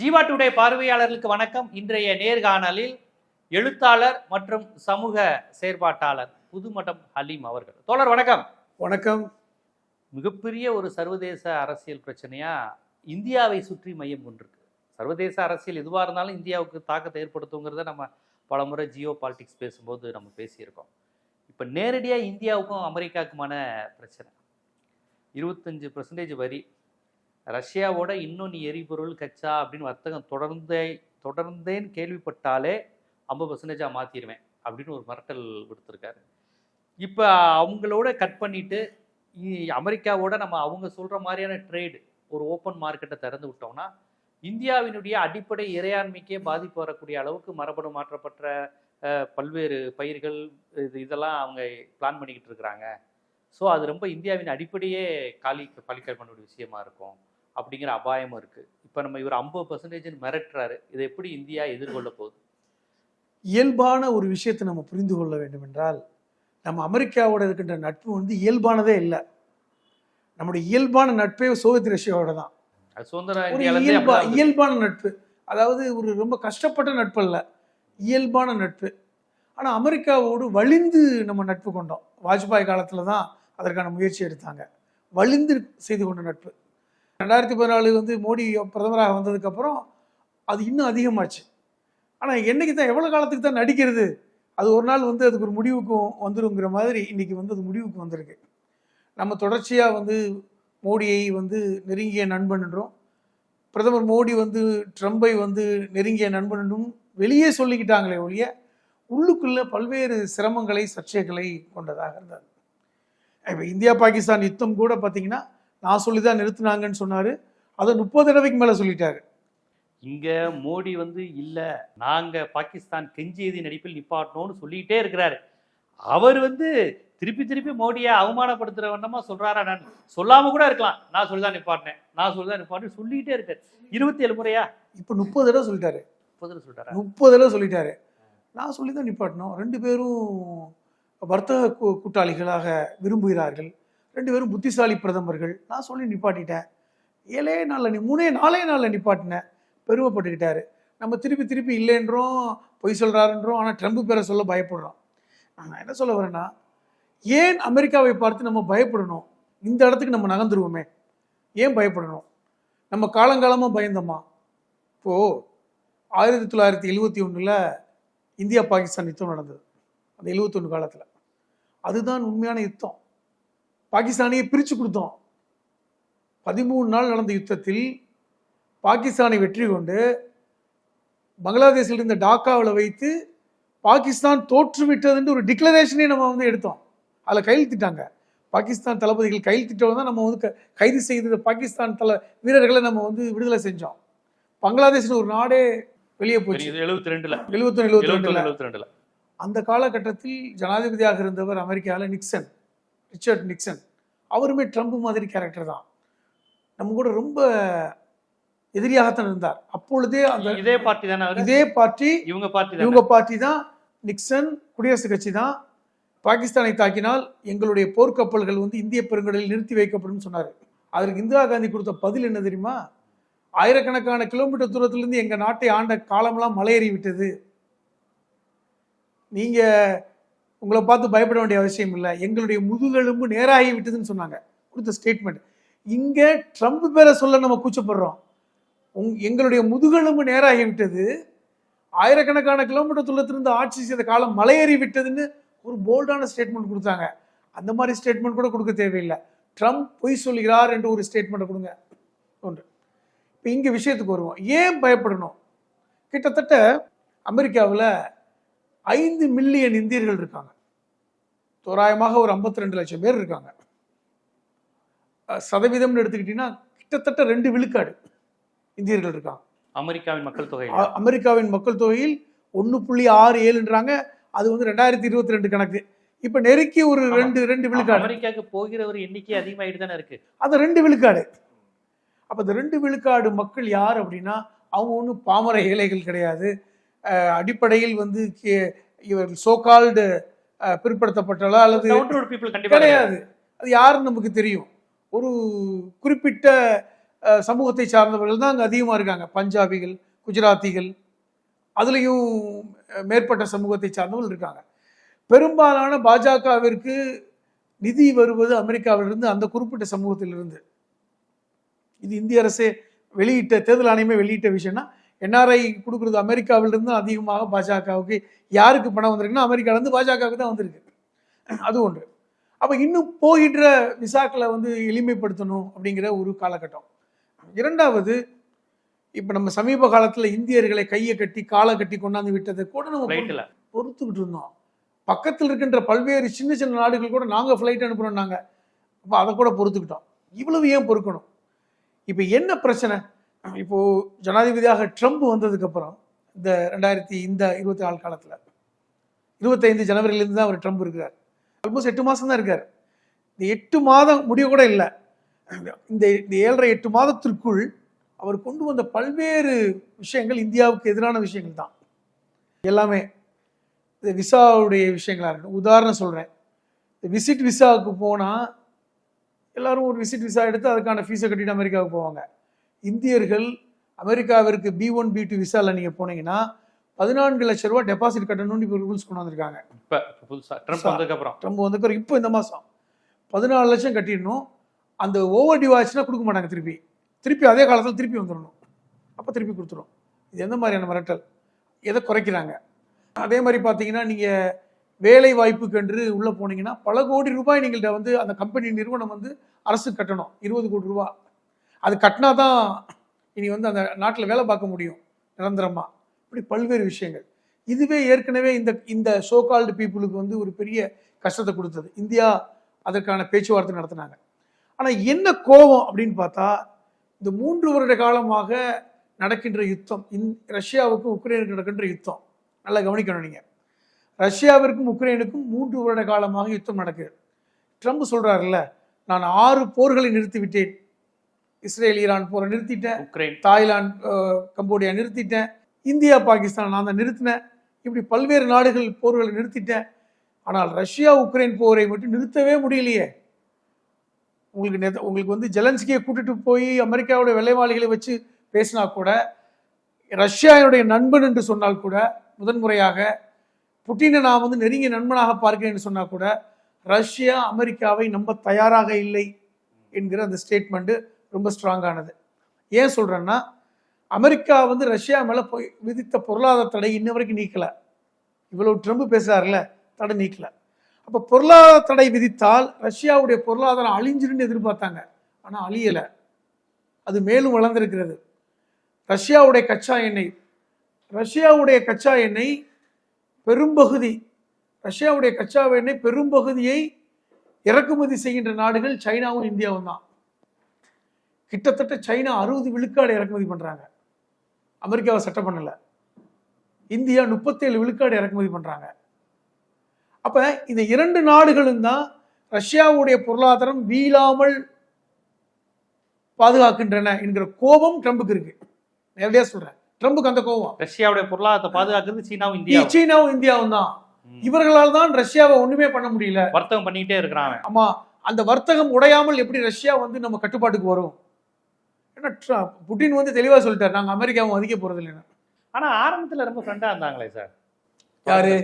Jeeva today பார்வையாளர்களுக்கு வணக்கம். இன்றைய நேர்காணலில் எழுத்தாளர் மற்றும் சமூக செயற்பாட்டாளர் புதுமடம் ஹலீம் அவர்கள். தோழர் வணக்கம். வணக்கம். மிகப்பெரிய ஒரு சர்வதேச அரசியல் பிரச்சனையா? இந்தியாவை சுற்றி மையம் கொண்டிருக்கு சர்வதேச அரசியல் எதுவாக இருந்தாலும் இந்தியாவுக்கு தாக்கத்தை ஏற்படுத்துங்கிறத நம்ம பல முறை ஜியோ பாலிடிக்ஸ் பேசும்போது நம்ம பேசியிருக்கோம். இப்போ நேரடியாக இந்தியாவுக்கும் அமெரிக்காவுக்குமான பிரச்சனை. இருபத்தஞ்சு பர்சன்டேஜ் வரி ரஷ்யாவோட இன்னும் நீ எரிபொருள் கச்சா அப்படின்னு வர்த்தகம் தொடர்ந்தே தொடர்ந்தேன்னு கேள்விப்பட்டாலே ஐம்பது பர்சன்டேஜாக மாற்றிடுவேன் அப்படின்னு ஒரு மிரட்டல் விடுத்திருக்காரு. இப்போ அவங்களோட கட் பண்ணிட்டு இ- அமெரிக்காவோட நம்ம அவங்க சொல்கிற மாதிரியான ட்ரேடு ஒரு ஓப்பன் மார்க்கெட்டை திறந்து விட்டோம்னா இந்தியாவினுடைய அடிப்படை இறையாண்மைக்கே பாதிப்பு வரக்கூடிய அளவுக்கு மரபணு மாற்றப்பட்ட பல்வேறு பயிர்கள் இது இதெல்லாம் அவங்க பிளான் பண்ணிக்கிட்டு இருக்கிறாங்க. ஸோ அது ரொம்ப இந்தியாவின் அடிப்படையே காலி பலிக்கல் பண்ணக்கூடிய விஷயமா இருக்கும். அப்படிங்கிற அபாயமும் இருக்குது இப்போ நம்ம இவர் ஐம்பது பர்சன்டேஜ் மிரட்டுறாரு. இதை எப்படி இந்தியா எதிர்கொள்ள போகுது? இயல்பான ஒரு விஷயத்தை நம்ம புரிந்து கொள்ள வேண்டும் என்றால் நம்ம அமெரிக்காவோட இருக்கின்ற நட்பு வந்து இயல்பானதே இல்லை. நம்முடைய இயல்பான நட்பே சோவியத் ரஷ்யாவோட தான். இயல்பா. இயல்பான நட்பு. அதாவது ஒரு ரொம்ப கஷ்டப்பட்ட நட்பு அல்ல இயல்பான நட்பு. ஆனால் அமெரிக்காவோடு வலிந்து நம்ம நட்பு கொண்டோம். வாஜ்பாய் காலத்தில் தான் அதற்கான முயற்சி எடுத்தாங்க. வலிந்து செய்து கொண்ட நட்பு. ரெண்டாயிரத்தி பதினாலு வந்து மோடி பிரதமராக வந்ததுக்கப்புறம் அது இன்னும் அதிகமாச்சு. ஆனால் என்றைக்கு தான் எவ்வளோ காலத்துக்கு தான் நடிக்கிறது? அது ஒரு நாள் வந்து அதுக்கு ஒரு முடிவுக்கு வந்துருங்கிற மாதிரி இன்னைக்கு வந்து அது முடிவுக்கு வந்திருக்கு. நம்ம தொடர்ச்சியாக வந்து மோடியை வந்து நெருங்கிய நண்பன் பிரதமர் மோடி வந்து ட்ரம்பை வந்து நெருங்கிய நண்பனும் வெளியே சொல்லிக்கிட்டாங்களே ஒழிய உள்ளுக்குள்ளே பல்வேறு சிரமங்களை சர்ச்சைகளை கொண்டதாக இருந்தது. இப்போ இந்தியா பாகிஸ்தான் யுத்தம் கூட பார்த்திங்கன்னா நான் சொல்லி தான் நிறுத்தினாங்கன்னு சொன்னார். அதை முப்பது தடவைக்கு மேலே சொல்லிட்டாரு. இங்க மோடி வந்து இல்ல நாங்க பாகிஸ்தான் கெஞ்சியதி நடிப்பில் நிப்பாட்டணும்னு சொல்லிட்டே இருக்கிறாரு. அவர் வந்து திருப்பி திருப்பி மோடியை அவமானப்படுத்துற வண்ணமா சொல்றாரா நான் சொல்லாம கூட இருக்கலாம். நான் சொல்லிதான் நிப்பாட்டினேன். நான் சொல்லிதான் நிப்பாட்டினேன் சொல்லிட்டே இருக்காரு. இருபத்தி ஏழு முறையா? இப்போ முப்பது தடவை சொல்லிட்டாரு. முப்பதுல சொல்றாரா முப்பது தடவை சொல்லிட்டாரு. நான் சொல்லி தான் நிப்பாட்டினோம் ரெண்டு பேரும் வர்த்தக கூட்டாளிகளாக விரும்புகிறார்கள். ரெண்டு பேரும் புத்திசாலி பிரதமர்கள். நான் சொல்லி நிப்பாட்டிட்டேன். ஏழே நாளில் நீ மூணே நாலே நாளில் நிப்பாட்டினேன் பெருமைப்பட்டுக்கிட்டாரு. நம்ம திருப்பி திருப்பி இல்லைன்றோம் பொய் சொல்கிறாருன்றோம் ஆனால் ட்ரம்ப் பேரை சொல்ல பயப்படுறோம் நான் என்ன சொல்ல வரேன்னா ஏன் அமெரிக்காவை பார்த்து நம்ம பயப்படணும்? இந்த இடத்துக்கு நம்ம நகர்ந்துருவோமே. ஏன் பயப்படணும்? நம்ம காலங்காலமாக பயந்தோமா? இப்போது ஆயிரத்தி தொள்ளாயிரத்தி எழுபத்தி ஒன்றில் இந்தியா பாகிஸ்தான் யுத்தம் நடந்தது. அந்த எழுபத்தொன்று காலத்தில். அதுதான் உண்மையான யுத்தம். பாகிஸ்தானையே பிரித்து கொடுத்தோம். பதிமூணு நாள் நடந்த யுத்தத்தில் பாகிஸ்தானை வெற்றி கொண்டு பங்களாதேஷில் இருந்த டாக்காவில் வைத்து பாகிஸ்தான் தோற்றுவிட்டதுன்னு ஒரு டிக்ளரேஷனே நம்ம வந்து எடுத்தோம். அதில் கையெழுத்திட்டாங்க. பாகிஸ்தான் தளபதிகள் கையெழுத்திட்டோம் தான் நம்ம வந்து க- கைது செய்த பாகிஸ்தான் தல வீரர்களை நம்ம வந்து விடுதலை செஞ்சோம். பங்களாதேஷ்னு ஒரு நாடே வெளியே போச்சு. எழுபத்தி ரெண்டுல எழுபத்தொன்று எழுபத்தி எழுபத்தி ரெண்டுல அந்த காலகட்டத்தில் ஜனாதிபதியாக இருந்தவர் அமெரிக்காவில் நிக்சன். Richard Nixon. அவருமே ட்ரம்ப் மாதிரி கேரக்டர் தான். நம்ம கூட ரொம்ப எதிரியாகத்தான் இருந்தார். அப்பொழுதே அந்த இதே பார்ட்டி தானே இதே பார்ட்டி இவங்க பார்ட்டி இவங்க பார்ட்டி தான். நிக்சன் குடியரசுக் கட்சி தான். பாகிஸ்தானை தாக்கினால் எங்களுடைய போர்க்கப்பல்கள் வந்து இந்திய பெருங்கடலில் நிறுத்தி வைக்கப்படும் சொன்னார். அதற்கு இந்திரா காந்தி கொடுத்த பதில் என்ன தெரியுமா? ஆயிரக்கணக்கான கிலோமீட்டர் தூரத்திலிருந்து எங்க நாட்டை ஆண்ட காலமெல்லாம் மலையேறி விட்டது. நீங்க உங்களை பார்த்து பயப்பட வேண்டிய அவசியம் இல்லை. எங்களுடைய முதுகெலும்பு நேராகி விட்டதுன்னு சொன்னாங்க. கொடுத்த ஸ்டேட்மெண்ட் இங்கே ட்ரம்ப் பேரை சொல்ல நம்ம கூச்சப்படுறோம். உங் எங்களுடைய முதுகெலும்பு நேராகி விட்டது. ஆயிரக்கணக்கான கிலோமீட்டர் தூரத்திலிருந்து ஆட்சி செய்த காலம் மலையேறி விட்டதுன்னு ஒரு போல்டான ஸ்டேட்மெண்ட் கொடுத்தாங்க. அந்த மாதிரி ஸ்டேட்மெண்ட் கூட கொடுக்க தேவையில்லை. ட்ரம்ப் பொய் சொல்கிறார் என்று ஒரு ஸ்டேட்மெண்ட்டை கொடுங்க. ஒன்று. இப்போ இங்கே விஷயத்துக்கு வருவோம். ஏன் பயப்படணும்? கிட்டத்தட்ட அமெரிக்காவில் ஐந்து மில்லியன் இந்தியர்கள் இருக்காங்க. தோராயமாக ஒரு 52 ரெண்டு லட்சம் பேர் இருக்காங்க. சதவீதம்னு எடுத்துக்கிட்டிங்கன்னா கிட்டத்தட்ட ரெண்டு விழுக்காடு இந்தியர்கள் இருக்காங்க. அமெரிக்காவின் மக்கள் தொகை. அமெரிக்காவின் மக்கள் தொகையில் ஒன்று புள்ளி ஆறு ஏழுன்றாங்க. அது வந்து ரெண்டாயிரத்தி இருபத்தி ரெண்டு கணக்கு. இப்போ நெருக்கி ஒரு. ரெண்டு ரெண்டு விழுக்காடு. அமெரிக்காவுக்கு போகிறவர் எண்ணிக்கை அதிகமாயிட்டு தானே இருக்கு. அது ரெண்டு விழுக்காடு. அப்போ இந்த ரெண்டு விழுக்காடு மக்கள் யார் அப்படின்னா அவங்க ஒன்றும் பாமர ஏழைகள் கிடையாது. அடிப்படையில் வந்து இவர் சோகால்டு பிற்படுத்தப்பட்டாலோ அல்லது கிடையாது. அது யாருன்னு நமக்கு தெரியும். ஒரு குறிப்பிட்ட சமூகத்தை சார்ந்தவர்கள் தான் அங்கே அதிகமாக இருக்காங்க. பஞ்சாபிகள் குஜராத்திகள் அதுலேயும் மேற்பட்ட சமூகத்தை சார்ந்தவர்கள் இருக்காங்க. பெரும்பாலான பாஜகவிற்கு நிதி வருவது அமெரிக்காவிலிருந்து அந்த குறிப்பிட்ட சமூகத்திலிருந்து. இது இந்திய அரசே வெளியிட்ட தேர்தல் ஆணையமே வெளியிட்ட விஷயம்னா என்ஆர்ஐ கொடுக்குறது அமெரிக்காவிலிருந்து அதிகமாக பாஜகவுக்கு யாருக்கு பணம் வந்திருக்குன்னா அமெரிக்காவிலேருந்து பாஜகவுக்கு தான் வந்திருக்கு. அது ஒன்று. அப்போ இன்னும் போகின்ற விசாக்களை வந்து எளிமைப்படுத்தணும் அப்படிங்கிற ஒரு காலகட்டம். இரண்டாவது இப்போ நம்ம சமீப காலத்தில் இந்தியர்களை கையை கட்டி காலை கட்டி கொண்டாந்து விட்டதை கூட நம்ம பொறுத்துக்கிட்டு இருந்தோம். பக்கத்தில் இருக்கின்ற பல்வேறு சின்ன சின்ன நாடுகள் கூட நாங்கள் ஃப்ளைட் அனுப்புகிறோம் நாங்கள் அப்போ அதை கூட பொறுத்துக்கிட்டோம். இவ்வளவு ஏன் பொறுக்கணும்? இப்போ என்ன பிரச்சனை? இப்போ ஜனாதிபதியாக ட்ரம்ப் வந்ததுக்கப்புறம் இந்த ரெண்டாயிரத்தி இந்த இருபத்தி நாலு காலத்தில் இருபத்தைந்து ஜனவரியிலேருந்து தான் அவர் ட்ரம்ப் இருக்கிறார். ஆல்மோஸ்ட் எட்டு மாதம் தான் இருக்கார். இந்த எட்டு மாதம் முடிய கூட இல்லை. இந்த இந்த ஏழரை எட்டு மாதத்திற்குள் அவர் கொண்டு வந்த பல்வேறு விஷயங்கள் இந்தியாவுக்கு எதிரான விஷயங்கள் தான். எல்லாமே இந்த விசாவுடைய விஷயங்களாக இருக்கட்டும். உதாரணம் சொல்கிறேன் இந்த விசிட் விசாவுக்கு போனால் எல்லோரும் ஒரு விசிட் விசா எடுத்து அதுக்கான ஃபீஸை கட்டிட்டு அமெரிக்காவுக்கு போவாங்க. இந்தியர்கள் அமெரிக்காவிற்கு பி ஒன் பி டூ விசாவில் நீங்கள் போனீங்கன்னா பதினான்கு லட்ச ரூபா டெபாசிட் கட்டணும்னு இப்போ ரூல்ஸ் கொண்டு வந்திருக்காங்க. இப்போ புதுசாக ட்ரம்ப். வந்ததுக்கப்புறம் ட்ரம்ப் வந்து இப்போ இந்த மாதம் பதினாலு லட்சம் கட்டிடணும். அந்த ஓவர் டியூ ஆச்சுன்னா கொடுக்க மாட்டாங்க திருப்பி. திருப்பி அதே காலத்தில் திருப்பி வந்துடணும். அப்போ திருப்பி கொடுத்துரும். இது எந்த மாதிரியான மிரட்டல்? எதை குறைக்கிறாங்க? அதே மாதிரி பார்த்தீங்கன்னா நீங்கள் வேலை வாய்ப்புக்கு என்று உள்ளே போனீங்கன்னா பல கோடி ரூபாய் நீங்கள்ட்ட வந்து அந்த கம்பெனி நிறுவனம் வந்து அரசு கட்டணும். இருபது கோடி ரூபா. அது கட்டினா தான் இனி வந்து அந்த நாட்டில் வேலை பார்க்க முடியும் நிரந்தரமாக இப்படி பல்வேறு விஷயங்கள். இதுவே ஏற்கனவே இந்த இந்த சோ கால்டு பீப்புளுக்கு வந்து ஒரு பெரிய கஷ்டத்தை கொடுத்தது. இந்தியா அதற்கான பேச்சுவார்த்தை நடத்தினாங்க. ஆனால் என்ன கோபம் அப்படின்னு பார்த்தா இந்த மூன்று வருட காலமாக நடக்கின்ற யுத்தம் இந் ரஷ்யாவுக்கும் உக்ரைனுக்கும் நடக்கின்ற யுத்தம். நல்லா கவனிக்கணும் நீங்கள் ரஷ்யாவிற்கும் உக்ரைனுக்கும் மூன்று வருட காலமாக யுத்தம் நடக்குது. ட்ரம்ப் சொல்கிறாருல்ல நான் ஆறு போர்களை நிறுத்திவிட்டேன். இஸ்ரேல் ஈரான் போரை நிறுத்திட்டேன். உக்ரைன். தாய்லாந்து கம்போடியா நிறுத்திட்டேன். இந்தியா பாகிஸ்தான் நான் தான் நிறுத்தினேன். இப்படி பல்வேறு நாடுகள் போர்களை நிறுத்திட்டேன். ஆனால் ரஷ்யா உக்ரைன் போரை மட்டும் நிறுத்தவே முடியலையே. உங்களுக்கு நெத- உங்களுக்கு வந்து ஜெலன்ஸ்கியை கூட்டிட்டு போய் அமெரிக்காவுடைய வெள்ளைவாளிகளை வச்சு பேசினா கூட ரஷ்யாவுடைய நண்பன் என்று சொன்னால் கூட முதன்முறையாக புட்டினை நான் வந்து நெருங்கிய நண்பனாக பார்க்கிறேன் என்று சொன்னா கூட ரஷ்யா அமெரிக்காவை நம்ப தயாராக இல்லை என்கிற அந்த ஸ்டேட்மெண்ட் ரொம்ப ஸ்ட்ராங்கானது ஏன் சொல்கிறேன்னா அமெரிக்கா வந்து ரஷ்யா மேலே போய் விதித்த பொருளாதார தடை இன்ன வரைக்கும் நீக்கலை. இவ்வளோ ட்ரம்ப் பேசுகிறார்ல தடை நீக்கலை. அப்போ பொருளாதார தடை விதித்தால் ரஷ்யாவுடைய பொருளாதாரம் அழிஞ்சிருன்னு எதிர்பார்த்தாங்க. ஆனால் அழியலை. அது மேலும் வளர்ந்திருக்கிறது. ரஷ்யாவுடைய கச்சா எண்ணெய். ரஷ்யாவுடைய கச்சா எண்ணெய் பெரும்பகுதி ரஷ்யாவுடைய கச்சா எண்ணெய் பெரும்பகுதியை இறக்குமதி செய்கின்ற நாடுகள் சைனாவும் இந்தியாவும் தான் கிட்டத்தட்ட சைனா அறுபது விழுக்காடு இறக்குமதி பண்றாங்க. அமெரிக்காவை சட்டம் பண்ணல. இந்தியா முப்பத்தேழு விழுக்காடு இறக்குமதி பண்றாங்க. அப்ப இந்த இரண்டு நாடுகளும் தான் ரஷ்யாவுடைய பொருளாதாரம் வீழாமல் பாதுகாக்கின்றன என்கிற கோபம் ட்ரம்புக்கு இருக்கு. நேரடியா சொல்றேன். ட்ரம்புக்கு அந்த கோபம். ரஷ்யாவுடைய பொருளாதாரத்தை பாதுகாக்கிறது சீனாவும் இந்தியாவும். சீனாவும் இந்தியாவும் தான். இவர்களால் தான் ரஷ்யாவை ஒண்ணுமே பண்ண முடியல. வர்த்தகம் பண்ணிக்கிட்டே இருக்கிறான் அவன் ஆமா. அந்த வர்த்தகம் உடையாமல் எப்படி ரஷ்யா வந்து நம்ம கட்டுப்பாட்டுக்கு வரும்? ஏன்னா புட்டின் வந்து தெளிவா சொல்லிட்டாரு. நாங்க அமெரிக்காவை மதிக்க போறது இல்லைன்னு ஆனா ஆரம்பத்துல ரொம்ப ஃப்ரெண்டா இருந்தாங்களே சார் யாரு?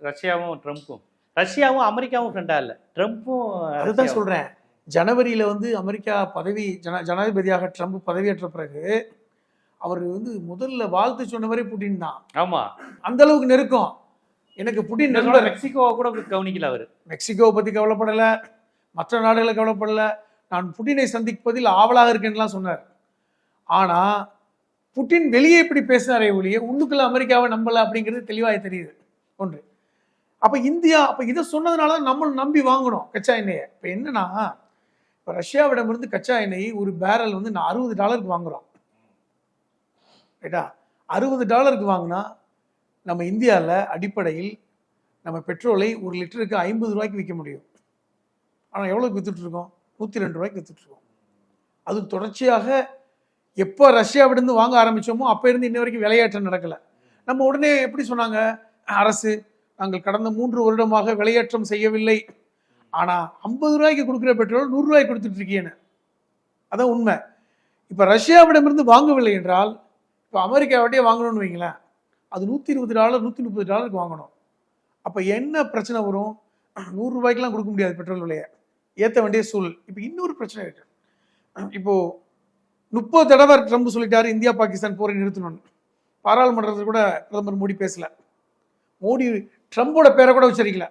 ரஷ்யாவும் ட்ரம்ப்பும். ரஷ்யாவும் அமெரிக்காவும் ஃப்ரெண்டா இல்ல. ட்ரம்ப்பும் அதுதான். சொல்றேன். ஜனவரியில வந்து அமெரிக்கா பதவி ஜன ஜனாதிபதியாக ட்ரம்ப் பதவியேற்ற பிறகு அவர் வந்து முதல்ல வாழ்த்து சொன்னவரே புட்டின் தான். ஆமா. அந்த அளவுக்கு நெருக்கம். எனக்கு புட்டின் மெக்சிகோவை கூட கவனிக்கல அவரு. மெக்சிகோவை பத்தி கவலைப்படல. மற்ற நாடுகளை கவலைப்படல. நான் புட்டினை சந்திப்பதில் ஆவலாக இருக்கேன்லாம் சொன்னார். ஆனால் புட்டின் வெளியே இப்படி பேசினாரே ஒழிய உள்ளுக்குள்ள அமெரிக்காவை நம்பலை அப்படிங்கிறது தெளிவாக தெரியுது. ஒன்று. அப்போ இந்தியா அப்போ இதை சொன்னதுனால தான் நம்மளும் நம்பி வாங்கணும் கச்சா எண்ணெயை. இப்போ என்னன்னா இப்போ ரஷ்யாவிடமிருந்து கச்சா எண்ணெய் ஒரு பேரல் வந்து நான் அறுபது டாலருக்கு வாங்குறோம். ரைட்டா? அறுபது டாலருக்கு வாங்கினா நம்ம இந்தியாவில் அடிப்படையில் நம்ம பெட்ரோலை ஒரு லிட்டருக்கு ஐம்பது ரூபாய்க்கு விற்க முடியும். ஆனால் எவ்வளோக்கு விற்றுட்ருக்கோம் நூற்றி ரெண்டு ரூபாய்க்கு விற்றுட்ருக்கோம் அது தொடர்ச்சியாக எப்போ ரஷ்யாவிலிருந்து வாங்க ஆரம்பித்தோமோ அப்போ இருந்து இன்ன வரைக்கும் விலையேற்றம் நடக்கலை. நம்ம உடனே எப்படி சொன்னாங்க? அரசு நாங்கள் கடந்த மூன்று வருடமாக விலையேற்றம் செய்யவில்லை. ஆனால் ஐம்பது ரூபாய்க்கு கொடுக்குற பெட்ரோல் நூறுரூவாய்க்கு கொடுத்துட்டு இருக்கீன்னு அதான் உண்மை. இப்போ ரஷ்யாவிடமிருந்து வாங்கவில்லை என்றால் இப்போ அமெரிக்காவிட்டே வாங்கணும்னு வைங்களேன். அது நூற்றி இருபது டாலர் நூற்றி முப்பது டாலருக்கு வாங்கணும். அப்போ என்ன பிரச்சனை வரும்? நூறுரூவாய்க்கெலாம் கொடுக்க முடியாது பெட்ரோல் விலையை. ஏற்ற வேண்டிய சூழல். இப்போ இன்னொரு பிரச்சனை இருக்கு. இப்போ முப்பது தடவை ட்ரம்ப் சொல்லிட்டாரு இந்தியா பாகிஸ்தான் போரை நிறுத்தணும்னு. பாராளுமன்றத்தில் கூட பிரதமர் மோடி பேசல. மோடி ட்ரம்போட பேரை கூட உச்சரிக்கல.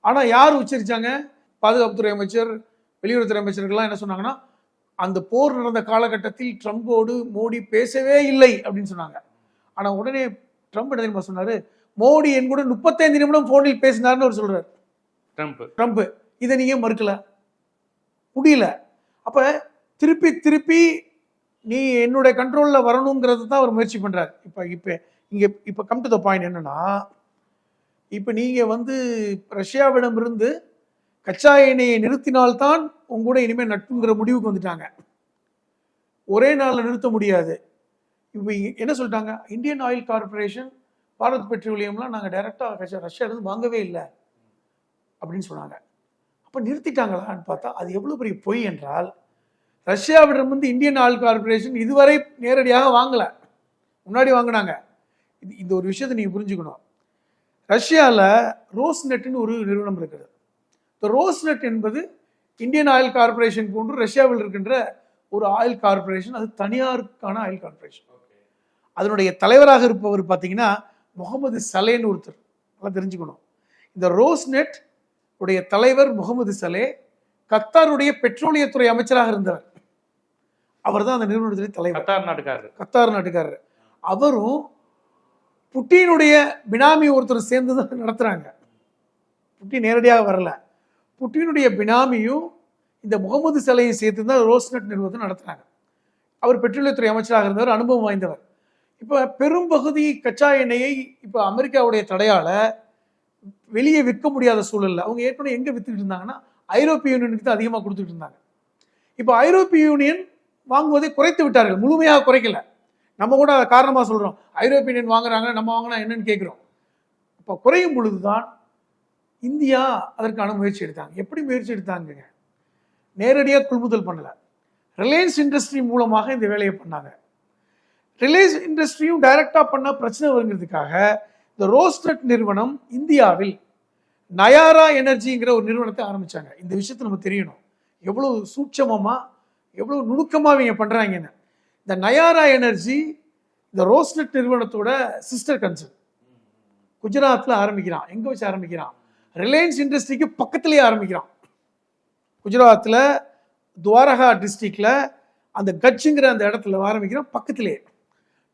ஆனால் யார் உச்சரிச்சாங்க? பாதுகாப்புத்துறை அமைச்சர் வெளியுறவுத்துறை அமைச்சர்கள்லாம் என்ன சொன்னாங்கன்னா அந்த போர் நடந்த காலகட்டத்தில் ட்ரம்போடு மோடி பேசவே இல்லை அப்படின்னு சொன்னாங்க. ஆனால் உடனே ட்ரம்ப் என்ன தெரியுமா சொன்னாரு? மோடி என் கூட முப்பத்தைந்து நிமிடம் ஃபோனில் பேசினார்னு அவர் சொல்றாரு. ட்ரம்ப். ட்ரம்ப். இதை நீங்க மறுக்கல. முடியல. அப்போ திருப்பி திருப்பி நீ என்னுடைய கண்ட்ரோலில் வரணுங்கிறது தான் அவர் முயற்சி பண்ணுறார் இப்போ இப்போ இங்கே இப்போ கம் டு த பாயிண்ட் என்னன்னா இப்போ நீங்கள் வந்து ரஷ்யாவிடம் இருந்து கச்சா எண்ணெயை நிறுத்தினால்தான் உங்க கூட இனிமேல் நட்புங்கிற முடிவுக்கு வந்துட்டாங்க. ஒரே நாளில் நிறுத்த முடியாது. இப்போ என்ன சொல்லிட்டாங்க? இந்தியன் ஆயில் கார்பரேஷன் பாரத் பெட்ரோலியம்லாம் நாங்கள் டைரெக்டாக ரஷ்யா ரஷ்யாவிலேருந்து வாங்கவே இல்லை. அப்படின்னு சொன்னாங்க. அப்போ நிறுத்திட்டாங்களான்னு பார்த்தா அது எவ்வளோ பெரிய பொய் என்றால் ரஷ்யாவிடமிருந்து இந்தியன் ஆயில் கார்பரேஷன் இதுவரை நேரடியாக வாங்கலை. முன்னாடி வாங்கினாங்க. இது இந்த ஒரு விஷயத்தை நீங்கள் புரிஞ்சுக்கணும். ரஷ்யாவில் ரோஸ் நெட்டுன்னு ஒரு நிறுவனம் இருக்குது. இந்த ரோஸ் நெட் என்பது இந்தியன் ஆயில் கார்பரேஷன் போன்று ரஷ்யாவில் இருக்கின்ற ஒரு ஆயில் கார்பரேஷன் அது தனியாருக்கான ஆயில் கார்பரேஷன் அதனுடைய தலைவராக இருப்பவர் பார்த்தீங்கன்னா முகமது சலேன்னு ஒருத்தர். நல்லா தெரிஞ்சுக்கணும். இந்த ரோஸ் நெட் உடைய தலைவர் முகமது சலே கத்தாருடைய பெட்ரோலியத்துறை அமைச்சராக இருந்தவர். அவர் தான் அந்த நிறுவனத்துடைய தலைவர். கத்தார் நாட்டுக்காரர். கத்தார் நாட்டுக்காரர். அவரும் புட்டினுடைய பினாமி ஒருத்தர் சேர்ந்து தான் நடத்துறாங்க. புட்டின் நேரடியாக வரல. புட்டினுடைய பினாமியும் இந்த முகமது சலையை சேர்த்து தான் ரோஸ்நட் நிறுவனத்தை நடத்துறாங்க. அவர் பெட்ரோலியத்துறை அமைச்சராக இருந்தவர் அனுபவம் வாய்ந்தவர். இப்போ பெரும்பகுதி கச்சா எண்ணெயை இப்போ அமெரிக்காவுடைய தடையால வெளியே விற்க முடியாத சூழல்ல அவங்க ஏற்கனவே எங்க வித்துக்கிட்டு இருந்தாங்கன்னா ஐரோப்பிய யூனியனுக்கு தான் அதிகமாக கொடுத்துட்டு இருந்தாங்க. இப்போ ஐரோப்பிய யூனியன் வாங்குவதை குறைத்து விட்டார்கள். முழுமையாக குறைக்கல. நம்ம கூட அதை காரணமாக சொல்கிறோம் ஐரோப்பிய யூனியன் வாங்குறாங்க நம்ம வாங்கினா என்னன்னு கேட்குறோம். இப்போ குறையும் பொழுதுதான் இந்தியா அதற்கான முயற்சி எடுத்தாங்க. எப்படி முயற்சி எடுத்தாங்க? நேரடியாக கொள்முதல் பண்ணல. ரிலையன்ஸ் இண்டஸ்ட்ரி மூலமாக இந்த வேலையை பண்ணாங்க. ரிலையன்ஸ் இண்டஸ்ட்ரியும் டைரக்டாக பண்ணால் பிரச்சனை வருங்கிறதுக்காக இந்த ரோஸ்டட் நிறுவனம் இந்தியாவில் நயாரா எனர்ஜிங்கிற ஒரு நிறுவனத்தை ஆரம்பித்தாங்க இந்த விஷயத்தை நம்ம தெரியணும். எவ்வளோ சூட்சமமாக எவ்வளோ நுணுக்கமாக இவங்க பண்ணுறாங்கன்னு இந்த நயாரா எனர்ஜி இந்த ரோஸ்நெட் நிறுவனத்தோட சிஸ்டர் கன்சர்ன் குஜராத்தில் ஆரம்பிக்கிறான். எங்க வச்சு ஆரம்பிக்கிறான்? ரிலையன்ஸ் இண்டஸ்ட்ரிக்கு பக்கத்துலேயே ஆரம்பிக்கிறான். குஜராத்தில் துவாரகா டிஸ்ட்ரிக்டில் அந்த கட்சுங்கிற அந்த இடத்துல ஆரம்பிக்கிறான். பக்கத்திலே.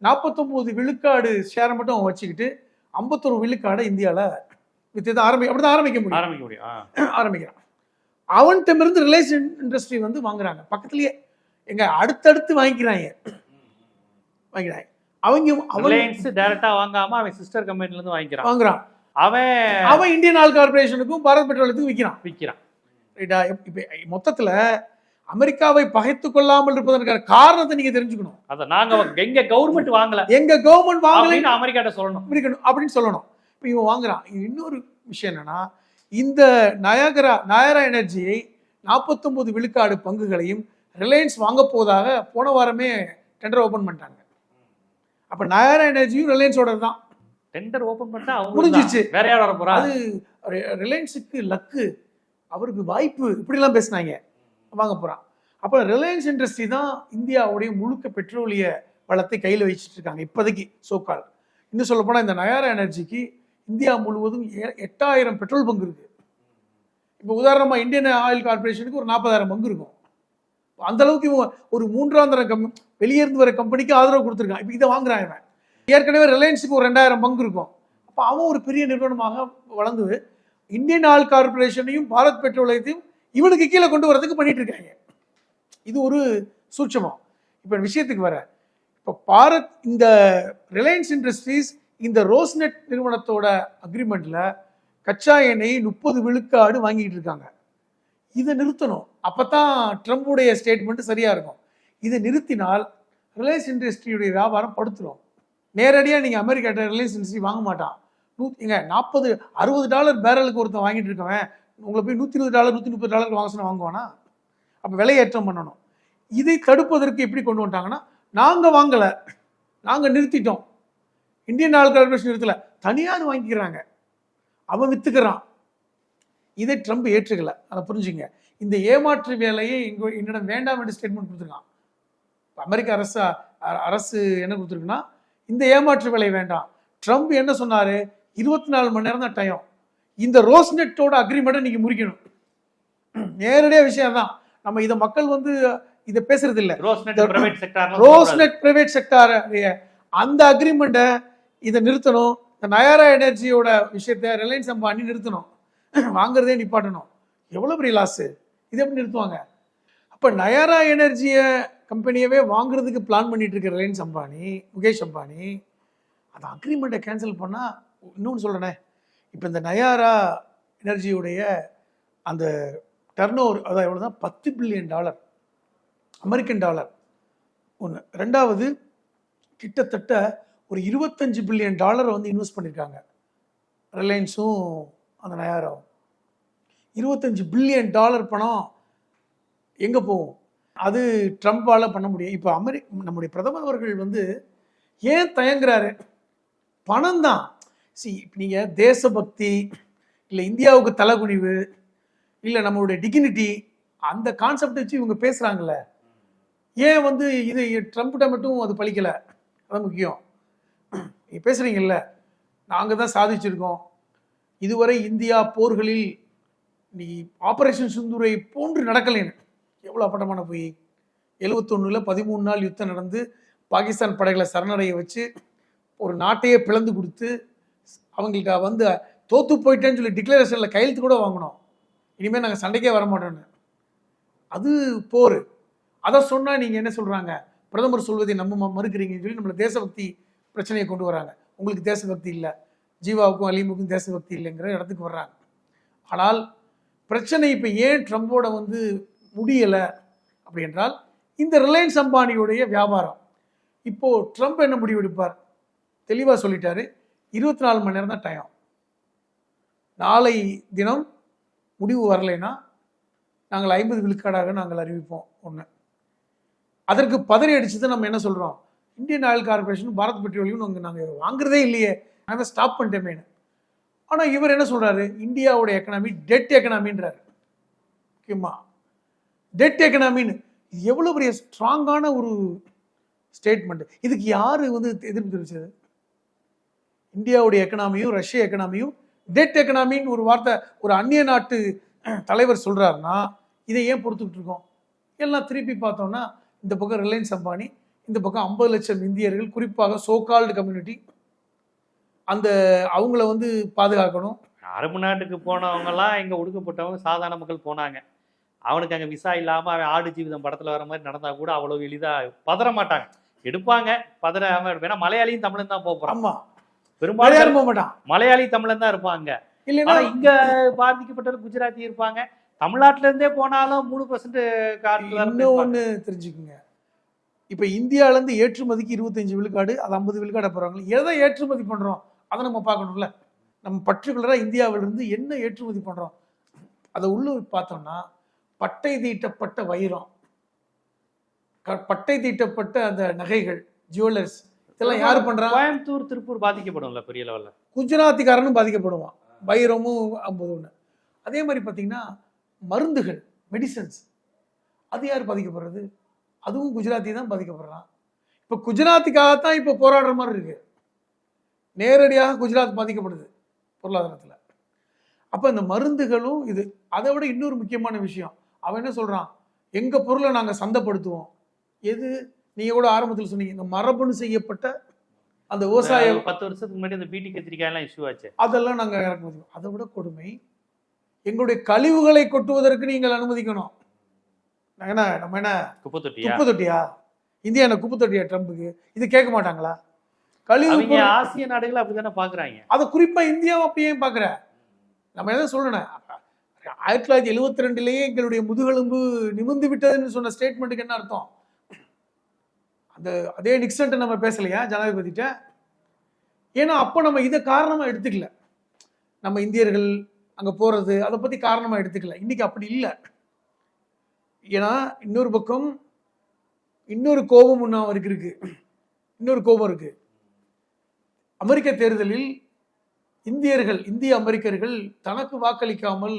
நாற்பத்தொம்போது விழுக்காடு ஷேரை மட்டும் அவன் வச்சுக்கிட்டு ஐம்பத்தொரு விழுக்காடை இந்தியாவில் வித்து ஆரம்பி அப்படிதான் ஆரம்பிக்க முடியும். ஆரம்பிக்க முடியும். ஆரம்பிக்கிறான். அவன்கிட்ட இருந்து ரிலையன்ஸ் இண்டஸ்ட்ரி வந்து வாங்குறாங்க. பக்கத்துலயே எங்க அடுத்தடுத்து வாங்கிக்கிறாங்க வாங்கிக்கிறாங்க அவங்க அவங்க ரிலையன்ஸ் டைரக்டா வாங்காம அவன் சிஸ்டர் கம்பெனில இருந்து வாங்கிக்கிறான். வாங்குறான். அவன் அவன் இந்தியன் ஆயில் கார்பரேஷனுக்கும் பாரத் பெட்ரோலியத்துக்கும் விற்கிறான் விற்கிறான் ரைட்டா? இப்போ மொத்தத்துல அமெரிக்காவை பகைத்து கொள்ளாமல் இருப்பதற்கான காரணத்தை நீங்க தெரிஞ்சுக்கணும். அத நாங்க எங்க கவர்மெண்ட் வாங்கல. எங்க கவர்மெண்ட் வாங்கலை அப்படின்னு அமெரிக்காட்ட சொல்லணும். இருக்கணும் அப்படின்னு சொல்லணும். இப்போ இவன் வாங்குறான். இன்னொரு விஷயம் என்னன்னா இந்த நயகரா நயரா எனர்ஜியை நாற்பத்தொன்பது விழுக்காடு பங்குகளையும் ரிலையன்ஸ் வாங்க போவதாக போன வாரமே டெண்டர் ஓபன் பண்ணிட்டாங்க. அப்ப நயரா எனர்ஜியும் ரிலையன்ஸோட தான். டெண்டர் ஓபன் பண்ணிட்டா அவங்க முடிஞ்சிச்சு. வேற யார் வர போறா அது ரிலையன்ஸுக்கு லக்கு. அவருக்கு வாய்ப்பு. இப்படிலாம் பேசுனாங்க. வாங்க போகிறான் அப்போ ரிலையன்ஸ் இண்டஸ்ட்ரி தான் இந்தியாவுடைய முழுக்க பெட்ரோலிய வளத்தை கையில் வச்சுட்டு இருக்காங்க இப்போதைக்கு சோக்கால் இன்னும் சொல்ல போனால் இந்த நயாரா எனர்ஜிக்கு இந்தியா முழுவதும் எட்டாயிரம் பெட்ரோல் பங்கு இருக்கு. இப்போ உதாரணமாக இந்தியன் ஆயில் கார்பரேஷனுக்கு ஒரு நாற்பதாயிரம் பங்கு இருக்கும். அந்த அளவுக்கு ஒரு மூன்றாம் தர கம் வெளியே இருந்து வர கம்பெனிக்கு ஆதரவு கொடுத்துருக்கான். இப்போ இதை வாங்குறான் இவன். ஏற்கனவே ரிலையன்ஸுக்கு ஒரு ரெண்டாயிரம் பங்கு இருக்கும். அப்போ அவன் ஒரு பெரிய நிறுவனமாக வளர்ந்து இந்தியன் ஆயில் கார்பரேஷனையும் பாரத் பெட்ரோலியத்தையும் இவனுக்கு கீழே கொண்டு வரதுக்கு பண்ணிட்டு இருக்காங்க. இது ஒரு சூட்சமம். இப்போ விஷயத்துக்கு வர இப்போ பாரத் இந்த ரிலையன்ஸ் இண்டஸ்ட்ரீஸ் இந்த ரோஸ்நெட் நிறுவனத்தோட அக்ரிமெண்ட்ல கச்சா எண்ணெய் முப்பது விழுக்காடு வாங்கிட்டு இருக்காங்க. இதை நிறுத்தணும். அப்போ தான் ட்ரம்புடைய ஸ்டேட்மெண்ட் சரியாக இருக்கும். இதை நிறுத்தினால் ரிலையன்ஸ் இண்டஸ்ட்ரியுடைய வியாபாரம் படுத்துரும். நேரடியாக நீங்கள் அமெரிக்காட்ட ரிலையன்ஸ் இண்டஸ்ட்ரி வாங்க மாட்டான். நூ எங்க நாற்பது அறுபது டாலர் பேரலுக்கு ஒருத்தன் வாங்கிட்டு இருக்கவன். உங்களை போய் நூற்றி இருபது டாலர் நூற்றி முப்பது டாலர் வாங்க சொன்னா வாங்குவானா? அப்போ விலையேற்றம் பண்ணணும். இதை தடுப்பதற்கு எப்படி கொண்டு வந்துட்டாங்கன்னா நாங்கள் வாங்கலை. நாங்கள் நிறுத்திட்டோம். இந்தியன் ஆயில் கார்பரேஷன் நிறுத்தலை. தனியார் வாங்கிக்கிறாங்க. அவன் வித்துக்கிறான். இதை ட்ரம்ப் ஏற்றுக்கல. அதை புரிஞ்சுங்க. இந்த ஏமாற்று வேலையை எங்க என்னிடம் வேண்டாம் என்று ஸ்டேட்மெண்ட் கொடுத்துருக்கான். அமெரிக்க அரசு அரசு என்ன கொடுத்துருக்குன்னா இந்த ஏமாற்று வேலை வேண்டாம். ட்ரம்ப் என்ன சொன்னாரு? இருபத்தி நாலு மணி நேரம் தான் டைம் இந்த ரோஸ்நெட்டோட அக்ரிமெண்ட்டை நீங்க முறிக்கணும். நேரடியா விஷயம் தான் நம்ம இதை மக்கள் வந்து இதை பேசுறது இல்ல செக்டார் ரோஸ்நெட் பிரைவேட் செக்டார் அந்த அக்ரிமெண்ட்டை இதை நிறுத்தணும். இந்த நயாரா எனர்ஜியோட விஷயத்த ரிலையன்ஸ் அம்பானி நிறுத்தணும். வாங்குறதே நிப்பாட்டணும். எவ்வளோ பெரிய லாஸ் இது எப்படி நிறுத்துவாங்க? அப்போ நயாரா எனர்ஜியை கம்பெனியவே வாங்குறதுக்கு பிளான் பண்ணிட்டு இருக்க ரிலையன்ஸ் அம்பானி முகேஷ் அம்பானி அந்த அக்ரிமெண்ட்டை கேன்சல் பண்ணால் இன்னொன்று சொல்கிறேனே இப்போ இந்த நயாரா எனர்ஜியுடைய அந்த டர்ன் ஓவர் அதாவது எவ்வளோ தான் பத்து பில்லியன் டாலர் அமெரிக்கன் டாலர். ஒன்று ரெண்டாவது கிட்டத்தட்ட ஒரு இருபத்தஞ்சு பில்லியன் டாலரை வந்து இன்வெஸ்ட் பண்ணியிருக்காங்க ரிலையன்ஸும் அந்த நயாராவும். இருபத்தஞ்சு பில்லியன் டாலர் பணம் எங்கே போகும்? அது ட்ரம்ப்பால் பண்ண முடியும். இப்போ அமெரி நம்முடைய பிரதமர் அவர்கள் வந்து ஏன் தயங்குறாரு? பணம் தான் சி நீங்கள் தேசபக்தி இல்லை இந்தியாவுக்கு தலைகுனிவு இல்லை நம்மளுடைய டிகினிட்டி அந்த கான்செப்ட் வச்சு இவங்க பேசுகிறாங்கல்ல ஏன் வந்து இது ட்ரம்ப்கிட்ட மட்டும் அது பழிக்கலை? அதான் முக்கியம். நீ பேசுகிறீங்கல்ல நாங்கள் தான் சாதிச்சிருக்கோம். இதுவரை இந்தியா போர்களில் நீ ஆப்ரேஷன் சிந்துரை போன்று நடக்கலைன்னு. எவ்வளோ அப்பட்டமான போய். எழுவத்தொன்னில் பதிமூணு நாள் யுத்தம் நடந்து பாகிஸ்தான் படைகளை சரணடைய வச்சு ஒரு நாட்டையே பிளந்து கொடுத்து அவங்களுக்கு வந்து தோத்து போயிட்டேன்னு சொல்லி டிக்ளரேஷனில் கையெழுத்து கூட வாங்கினோம். இனிமேல் நாங்கள் சண்டைக்கே வர மாட்டோம்னு. அது போர். அதை சொன்னால் நீங்கள் என்ன சொல்கிறாங்க பிரதமர் சொல்வதை நம்ம ம- மறுக்கிறீங்கன்னு சொல்லி நம்மளை தேசபக்தி பிரச்சனையை கொண்டு வராங்க. உங்களுக்கு தேசபக்தி இல்லை. ஜீவாவுக்கும் அலீமுக்கும் தேசபக்தி இல்லைங்கிற இடத்துக்கு வர்றாங்க. ஆனால் பிரச்சனை இப்போ ஏன் ட்ரம்போட வந்து முடியலை அப்படி என்றால் இந்த ரிலையன்ஸ் அம்பானியுடைய வியாபாரம். இப்போது ட்ரம்ப் என்ன முடிவெடுப்பார்? தெளிவாக சொல்லிட்டாரு. இருபத்தி நாலு மணி நேரம் தான் டைம் நாளை தினம் முடிவு வரலைன்னா நாங்கள் ஐம்பது விழுக்காடாக நாங்கள் அறிவிப்போம் ஒன்று அதற்கு பதறி அடிச்சது நம்ம என்ன சொல்கிறோம் Indian oil corporation Bharat petroleum நாங்கள் நாங்கள் வாங்குறதே இல்லையே. நாங்கள் ஸ்டாப் பண்ணிட்டோமேனு ஆனால் இவர் என்ன சொல்கிறாரு இந்தியாவோட எக்கனாமி டெட் எக்கனாமின்றாரு முக்கியமா? டெட் எக்கனாமின்னு எவ்வளோ பெரிய ஸ்ட்ராங்கான ஒரு ஸ்டேட்மெண்ட் இதுக்கு யார் வந்து எதிர்ப்பு தெரிவிச்சது? இந்தியாவுடைய எக்கனாமியும் ரஷ்ய எக்கனாமியும் டெட் எக்கனாமின்னு ஒரு வார்த்தை ஒரு அந்நிய நாட்டு தலைவர் சொல்றாருன்னா இதை ஏன் பொறுத்துக்கிட்டு இருக்கோம்? எல்லாம் திருப்பி பார்த்தோம்னா இந்த பக்கம் ரிலையன்ஸ் அம்பானி இந்த பக்கம் ஐம்பது லட்சம் இந்தியர்கள் குறிப்பாக சோகால்டு கம்யூனிட்டி அந்த அவங்கள வந்து பாதுகாக்கணும். அரபு நாட்டுக்கு போனவங்க எல்லாம் இங்க ஒடுக்கப்பட்டவங்க சாதாரண மக்கள் போனாங்க. அவனுக்கு அங்க விசா இல்லாம அவன் ஆடு ஜீவிதம் படத்துல வர மாதிரி நடந்தா கூட அவ்வளவு எளிதா பதற மாட்டாங்க. எடுப்பாங்க பதறாம ஏன்னா மலையாளியும் தமிழன் தான் போக போறான் ஆமா. பெரும்பாலும் போக மாட்டான் மலையாளி தமிழன் தான் இருப்பாங்க. இல்லைன்னா இங்க பாதிக்கப்பட்டவர் குஜராத்தி இருப்பாங்க. தமிழ்நாட்டுல இருந்தே போனாலும் மூணு பர்சன்ட் இன்னும் ஒன்று தெரிஞ்சுக்குங்க. இப்போ இந்தியாவிலேருந்து ஏற்றுமதிக்கு இருபத்தஞ்சு விழுக்காடு அது ஐம்பது விழுக்காடு போகிறாங்க எதை ஏற்றுமதி பண்ணுறோம் அதை நம்ம பார்க்கணும்ல. நம்ம பர்டிகுலராக இந்தியாவிலிருந்து என்ன ஏற்றுமதி பண்ணுறோம் அதை உள்ள பார்த்தோம்னா பட்டை தீட்டப்பட்ட வைரம் பட்டை தீட்டப்பட்ட அந்த நகைகள் ஜுவல்லர்ஸ் இதெல்லாம் யார் பண்ணுறா கோயம்புத்தூர் திருப்பூர் பாதிக்கப்படும்ல பெரிய லெவல்ல. குஜராத்திக்காரனும் பாதிக்கப்படுவான். வைரமும் ஐம்பது ஒன்று அதே மாதிரி பார்த்தீங்கன்னா மருந்துகள் மெடிசன்ஸ் அது யார் பாதிக்கப்படுறது? அதுவும் குஜராத்தி தான் பாதிக்கப்படுறான். இப்போ குஜராத்திக்காகத்தான் இப்போ போராடுற மாதிரி இருக்கு. நேரடியாக குஜராத் பாதிக்கப்படுது பொருளாதாரத்தில். அப்போ இந்த மருந்துகளும் இது அதை விட இன்னொரு முக்கியமான விஷயம். அவன் என்ன சொல்கிறான் எங்கள் பொருளை நாங்கள் சந்தைப்படுத்துவோம். எது? நீங்கள் கூட ஆரம்பத்தில் சொன்னீங்க இந்த மரபணு செய்யப்பட்ட அந்த விவசாய பத்து வருஷத்துக்கு முன்னாடி இந்த பீட்டி கத்திரிக்காய் எல்லாம் இஷ்யூ ஆச்சு. அதெல்லாம் நாங்கள் இறக்குமதி அதை விட கொடுமை. எங்களுடைய கழிவுகளை கொட்டுவதற்கு நீங்கள் அனுமதிக்கணும். நாங்க என்ன நம்ம என்ன? குப்பை தொட்டியா குப்பை தொட்டியா இந்தியா என்ன குப்பை தொட்டியா ட்ரம்புக்கு இது கேட்க மாட்டாங்களா? கழிவு ஆசிய நாடுகள் அப்படித்தானே பாக்குறாங்க. அதை குறிப்பா இந்தியாவை அப்படியே பார்க்குற நம்ம எதை சொல்லணும்? ஆயிரத்தி தொள்ளாயிரத்தி எழுவத்தி ரெண்டுலேயே எங்களுடைய முதுகெலும்பு நிமிர்ந்து விட்டதுன்னு சொன்ன ஸ்டேட்மெண்ட்டுக்கு என்ன அர்த்தம்? அந்த அதே நிக்சன்ட்டு நம்ம பேசலையா ஜனாதிபதிகிட்ட ஏன்னா அப்போ நம்ம இதை காரணமாக எடுத்துக்கல. நம்ம இந்தியர்கள் அங்கே போகிறது அதை பற்றி காரணமாக எடுத்துக்கல. இன்றைக்கி அப்படி இல்லை. ஏன்னா இன்னொரு பக்கம் இன்னொரு கோபம் ஒன்று அவருக்கு இருக்கு. இன்னொரு கோபம் இருக்கு. அமெரிக்க தேர்தலில் இந்தியர்கள் இந்திய அமெரிக்கர்கள் தனக்கு வாக்களிக்காமல்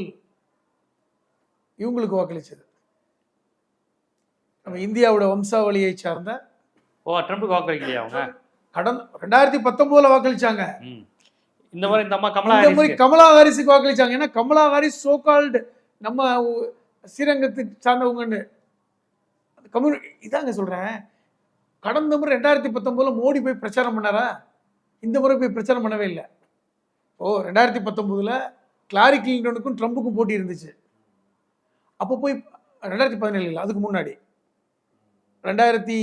இவங்களுக்கு வாக்களித்தது நம்ம இந்தியாவோட வம்சாவளியை சார்ந்த ஓ ட்ரம்ப்புக்கு வாக்களிக்கலையா அவங்க? கடந்த ரெண்டாயிரத்தி பத்தொன்பதுல வாக்களிச்சாங்க. இந்த மாதிரி இந்த அம்மா கமலா இந்த மாதிரி ஹாரிஸ்க்கு. கமலா ஹாரிஸுக்கு வாக்களிச்சாங்க. ஏன்னா கமலா ஹாரிஸ் சோ கால்டு நம்ம ஸ்ரீரங்கத்துக்கு சார்ந்தவங்கன்னு. கம்யூனி இதாங்க சொல்றேன். கடந்த முறை ரெண்டாயிரத்தி பத்தொன்பதுல மோடி போய் பிரச்சாரம் பண்ணாரா? இந்த முறை போய் பிரச்சாரம் பண்ணவே இல்லை. ஓ ரெண்டாயிரத்தி பத்தொன்பதுல கிளாரி கிளின்டனுக்கும் ட்ரம்புக்கும் போட்டி இருந்துச்சு. அப்போ போய் ரெண்டாயிரத்தி பதினேழு இல்லை அதுக்கு முன்னாடி. ரெண்டாயிரத்தி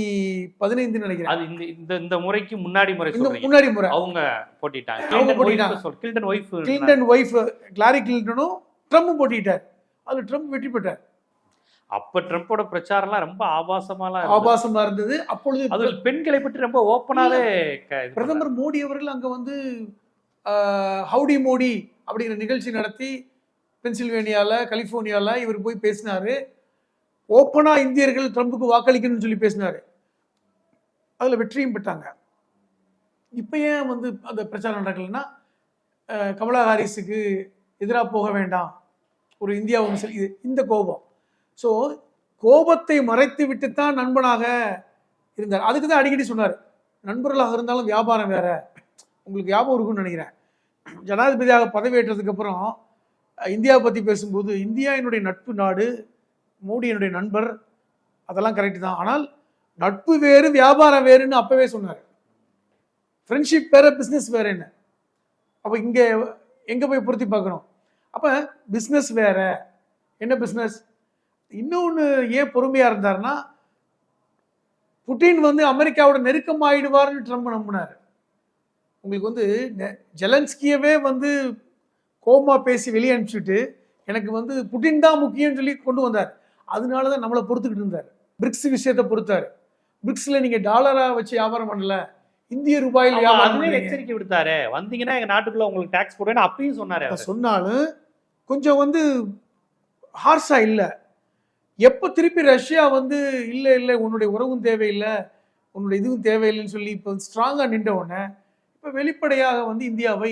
பதினைந்து நினைக்கிறேன். அது இந்த இந்த இந்த முறைக்கு முன்னாடி முறை முன்னாடி முறை. அவங்க போட்டிட்டாங்க. அவங்க போட்டிட்டாங்க. Clinton wife Clinton wife Hillary கிளின்டனும் ட்ரம்பும் போட்டிட்டார். அதுல ட்ரம்ப் வெற்றி பெற்றார். அப்ப ட்ரம்ப்போட பிரச்சாரம்லாம் ரொம்ப ஆபாசமாலாம். ஆபாசமா இருந்தது. அப்பொழுது அது பெண்களை பற்றி ரொம்ப ஓப்பனாவே பிரதமர் மோடி அவர்கள் அங்க வந்து ஹவுடி மோடி அப்படிங்கிற நிகழ்ச்சி நடத்தி பென்சில்வேனியால கலிபோர்னியால இவர் போய் பேசினாரு. ஓப்பனாக இந்தியர்கள் ட்ரம்புக்கு வாக்களிக்கணும்னு சொல்லி பேசினார். அதில் வெற்றியும் பெற்றாங்க. இப்போ ஏன் வந்து அந்த பிரச்சாரம் நடக்கலைன்னா கமலா ஹாரிஸுக்கு எதிராக போக வேண்டாம். ஒரு இந்தியா சரி இது இந்த கோபம். ஸோ கோபத்தை மறைத்து விட்டு தான் நண்பனாக இருந்தார். அதுக்கு தான் அடிக்கடி சொன்னார். நண்பர்களாக இருந்தாலும் வியாபாரம் வேற. உங்களுக்கு ஞாபகம் இருக்கும்னு நினைக்கிறேன். ஜனாதிபதியாக பதவியேற்றதுக்கு அப்புறம் இந்தியா பற்றி பேசும்போது இந்தியா என்னுடைய நட்பு நாடு மோடி என்னுடைய நண்பர் அதெல்லாம் கரெக்டு தான். ஆனால் நட்பு வேறு வியாபாரம் வேறுன்னு அப்போவே சொன்னார். ஃப்ரெண்ட்ஷிப் வேறு பிஸ்னஸ் வேறு என்ன அப்போ இங்கே எங்கே போய் பொருத்தி பார்க்கணும்? அப்போ பிஸ்னஸ் வேற. என்ன பிஸ்னஸ் இன்னொன்று ஏன் பொறுமையாக இருந்தாருன்னா புட்டின் வந்து அமெரிக்காவோட நெருக்கம் ஆயிடுவார்னு ட்ரம்ப் நம்பினார். உங்களுக்கு வந்து ஜெலன்ஸ்கியவே வந்து கோமா பேசி வெளியே அனுப்பிச்சுட்டு எனக்கு வந்து புட்டின் தான் முக்கியம்னு சொல்லி கொண்டு வந்தார். அதனால தான் நம்மளை பொறுத்துக்கிட்டு இருந்தார். பிரிக்ஸ் விஷயத்தை பொறுத்தார். பிரிக்ஸில் நீங்கள் டாலராக வச்சு வியாபாரம் பண்ணல இந்திய ரூபாயில் வியாபாரம். எச்சரிக்கை விடுத்தாரு. வந்தீங்கன்னா எங்க நாட்டுக்குள்ள உங்களுக்கு டாக்ஸ் போடுவேன்னு அப்பயும் சொன்னாரு. சொன்னாலும் கொஞ்சம் வந்து ஹார்ஸா இல்ல. எப்ப திருப்பி ரஷ்யா வந்து இல்ல இல்ல உன்னுடைய உறவும் தேவையில்லை உன்னுடைய இதுவும் தேவையில்லைன்னு சொல்லி இப்போ ஸ்ட்ராங்கா நின்ற உடனே இப்ப வெளிப்படையாக வந்து இந்தியாவை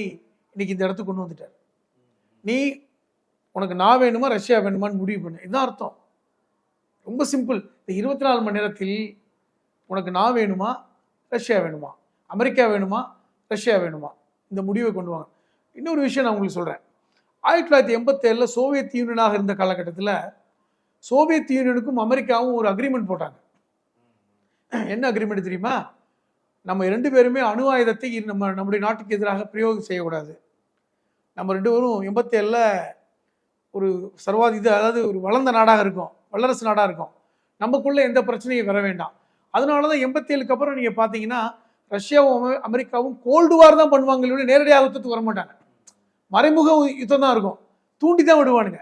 இன்னைக்கு இந்த இடத்துக்கு கொண்டு வந்துட்டார். நீ உனக்கு நான் வேணுமா ரஷ்யா வேணுமான்னு முடிவு பண்ணு. இதுதான் அர்த்தம். ரொம்ப சிம்பிள். இந்த இருபத்தி நாலு மணி நேரத்தில் உனக்கு நான் வேணுமா ரஷ்யா வேணுமா? அமெரிக்கா வேணுமா ரஷ்யா வேணுமா? இந்த முடிவை கொண்டு வாங்க. இன்னொரு விஷயம் நான் உங்களுக்கு சொல்கிறேன் ஆயிரத்தி தொள்ளாயிரத்தி எண்பத்தேழில் சோவியத் யூனியனாக இருந்த காலகட்டத்தில் சோவியத் யூனியனுக்கும் அமெரிக்காவும் ஒரு அக்ரிமெண்ட் போட்டாங்க. என்ன அக்ரிமெண்ட் தெரியுமா? நம்ம ரெண்டு பேருமே அணு ஆயுதத்தை நம்ம நம்முடைய நாட்டுக்கு எதிராக பிரயோகம் செய்யக்கூடாது. நம்ம ரெண்டு பேரும் எண்பத்தேழில் ஒரு சர்வாதி இது அதாவது ஒரு வளர்ந்த நாடாக இருக்கும். வல்லரசு நாடாக இருக்கும். நமக்குள்ள எந்த பிரச்சனையும் வர வேண்டாம். அதனால தான் எண்பத்தேழுக்கு அப்புறம் நீங்கள் பார்த்தீங்கன்னா ரஷ்யாவும் அமெ- அமெரிக்காவும் கோல்டு வார் தான் பண்ணுவாங்க நேரடியாக யுத்தத்துக்கு வர மாட்டாங்க. மறைமுக யுத்தம் தான் இருக்கும். தூண்டி தான் விடுவானுங்க.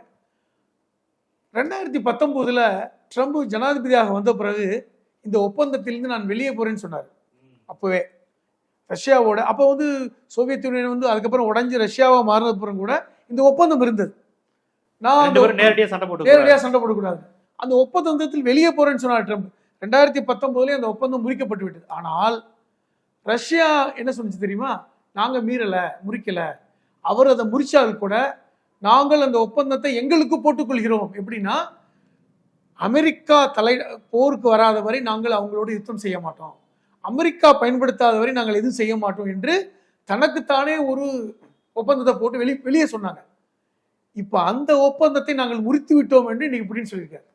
ரெண்டாயிரத்தி பத்தொம்போதுல ட்ரம்ப் ஜனாதிபதியாக வந்த பிறகு இந்த ஒப்பந்தத்திலிருந்து நான் வெளியே போறேன்னு சொன்னார். அப்போவே. ரஷ்யாவோட அப்போ வந்து சோவியத் யூனியன் வந்து அதுக்கப்புறம் உடைஞ்சு ரஷ்யாவா மாறின அப்புறம் கூட இந்த ஒப்பந்தம் இருந்தது. நான் அந்த ரெண்டு பேரும் நேரடியா சண்டை போட்டு நேரடியாக சண்டை போடக்கூடாது. அந்த ஒப்பந்தத்தில் வெளியே போறேன்னு சொன்னார் ட்ரம்ப். ரெண்டாயிரத்தி பத்தொன்பதுலேயே அந்த ஒப்பந்தம் முறிக்கப்பட்டு விட்டது. ஆனால் ரஷ்யா என்ன சொன்னுச்சு தெரியுமா? நாங்கள் மீறலை முறிக்கலை. அவர் அதை முறிச்சால் கூட நாங்கள் அந்த ஒப்பந்தத்தை எங்களுக்கு போட்டுக்கொள்கிறோம். எப்படின்னா அமெரிக்கா தலை போருக்கு வராத வரை நாங்கள் அவங்களோட யுத்தம் செய்ய மாட்டோம். அமெரிக்கா பயன்படுத்தாத வரை நாங்கள் எதுவும் செய்ய மாட்டோம் என்று தனக்குத்தானே ஒரு ஒப்பந்தத்தை போட்டு வெளி வெளியே சொன்னாங்க. இப்போ அந்த ஒப்பந்தத்தை நாங்கள் முறித்து விட்டோம் என்று இன்னைக்கு இப்படின்னு சொல்லியிருக்காரு.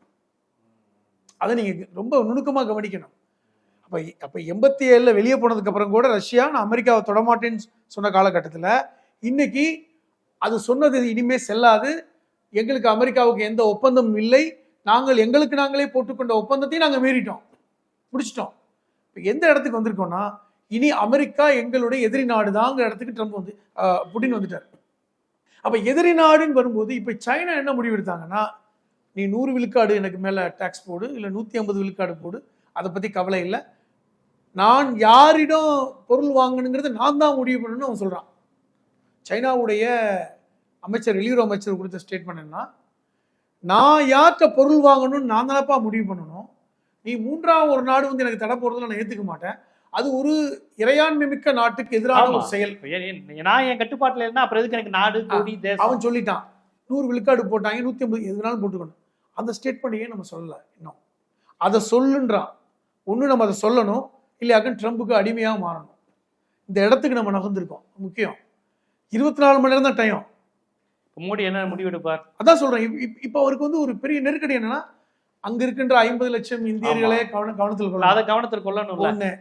அதை நீங்கள் ரொம்ப நுணுக்கமாக கவனிக்கணும். அப்போ அப்போ எண்பத்தி ஏழில் வெளியே போனதுக்கு அப்புறம் கூட ரஷ்யா நான் அமெரிக்காவை தொடமாட்டேன்னு சொன்ன காலகட்டத்தில் இன்னைக்கு அது சொன்னது இனிமே செல்லாது. எங்களுக்கு அமெரிக்காவுக்கு எந்த ஒப்பந்தமும் இல்லை. நாங்கள் எங்களுக்கு நாங்களே போட்டுக்கொண்ட ஒப்பந்தத்தையும் நாங்கள் மீறிட்டோம். பிடிச்சிட்டோம் இப்போ எந்த இடத்துக்கு வந்திருக்கோம்னா இனி அமெரிக்கா எங்களுடைய எதிரி நாடுதாங்கிற இடத்துக்கு ட்ரம்ப் வந்து புட்டின் வந்துட்டார். அப்போ எதிரி நாடுன்னு வரும்போது இப்போ சைனா என்ன முடிவு எடுத்தாங்கன்னா நீ நூறு விழுக்காடு எனக்கு மேல டாக்ஸ் போடு இல்ல நூத்தி ஐம்பது விழுக்காடு போடு. அதை பத்தி கவலை இல்லை. நான் யாரிடம் பொருள் வாங்கணுங்கிறத நான் தான் முடிவு பண்ணணும்னு அவன் சொல்றான். சைனாவுடைய அமைச்சர் வெளியுறவு அமைச்சர் கொடுத்த ஸ்டேட்மெண்ட் என்ன நான் யார்கிட்ட பொருள் வாங்கணும்னு நான் தானப்பா முடிவு பண்ணணும். நீ மூன்றாம் ஒரு நாடு வந்து எனக்கு தடை போடுறதுல நான் ஏத்துக்க மாட்டேன். அது ஒரு இறையாண்மை மிக்க நாட்டுக்கு எதிரான. ஒரு செயல். நான் என் கட்டுப்பாட்டுல இருந்தா அப்புறம் எதுக்கு எனக்கு நாடு அவன் சொல்லிட்டான். நூறு விழுக்காடு போட்டாங்க நூத்தி ஐம்பது எதுனாலும் போட்டுக்கணும். அந்த ஸ்டேட்மெண்ட்டையே நம்ம சொல்லல இன்னும். அதை சொல்லுன்றான். ஒண்ணு நம்ம அதை சொல்லணும். இல்லையாக்க ட்ரம்புக்கு அடிமையா மாறணும். இந்த இடத்துக்கு நம்ம நகர்ந்திருக்கோம். முக்கியம். இருபத்தி நாலு மணி நேரம் தான் டைம் மோடி என்ன முடிவெடுப்பார்? அதான் சொல்றேன். இப்- இப்- இப்போ அவருக்கு வந்து ஒரு பெரிய நெருக்கடி என்னன்னா அங்க இருக்கின்ற ஐம்பது லட்சம் இந்தியர்களே கவன கவனத்தில் கொள்ளணும். அதை கவனத்தில் கொள்ளணும்ல. ஒண்ணு.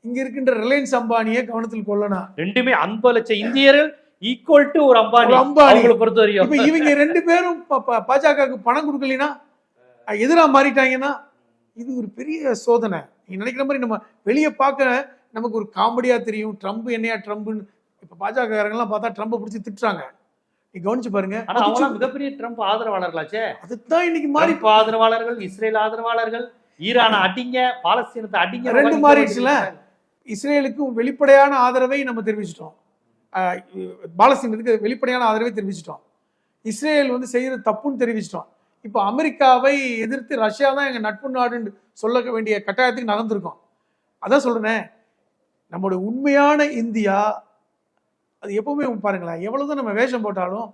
இங்க இருக்கின்ற ரிலையன்ஸ் அம்பானியை கவனத்தில் கொள்ளணும். ரெண்டுமே ஐம்பது லட்சம் இந்தியர்கள் ஈக்குவல் டு ஒரு அம்பானி. அம்பானி. பொறுத்த இப்ப இவங்க ரெண்டு பேரும் பாஜகவுக்கு பணம் கொடுக்கலைன்னா எதிரா மாறிட்டாங்கன்னா இது ஒரு பெரிய சோதனை. நீங்க நினைக்கிற மாதிரி நம்ம வெளியே பார்க்க நமக்கு ஒரு காமெடியா தெரியும். ட்ரம்ப் என்னையா ட்ரம்ப்னு. இப்ப பாஜக எல்லாம் பார்த்தா ட்ரம்பை பிடிச்சி திட்டுறாங்க. நீ கவனிச்சு பாருங்க. ஆனா அவங்க மிகப்பெரிய ட்ரம்ப் ஆதரவாளர்களாச்சே. அதுதான் இன்னைக்கு மாறி ஆதரவாளர்கள் இஸ்ரேல் ஆதரவாளர்கள் ஈரானை அடிங்க பாலஸ்தீனத்தை அடிங்க. ரெண்டு மாறிடுச்சுல? இஸ்ரேலுக்கும் வெளிப்படையான ஆதரவை நம்ம தெரிவிச்சிட்டோம். பாலஸ்தீனத்துக்கு வெளிப்படையான ஆதரவை தெரிவிச்சிட்டோம். இஸ்ரேல் வந்து செய்யறது தப்புன்னு தெரிவிச்சிட்டோம். இப்போ அமெரிக்காவை எதிர்த்து ரஷ்யா தான் எங்க நட்பு நாடுன்னு சொல்ல வேண்டிய கட்டாயத்துக்கு நகர்ந்திருக்கோம். அதான் சொல்றேனே நம்மளுடைய உண்மையான இந்தியா அது எப்பவுமே பாருங்களேன் எவ்வளவுதான் நம்ம வேஷம் போட்டாலும்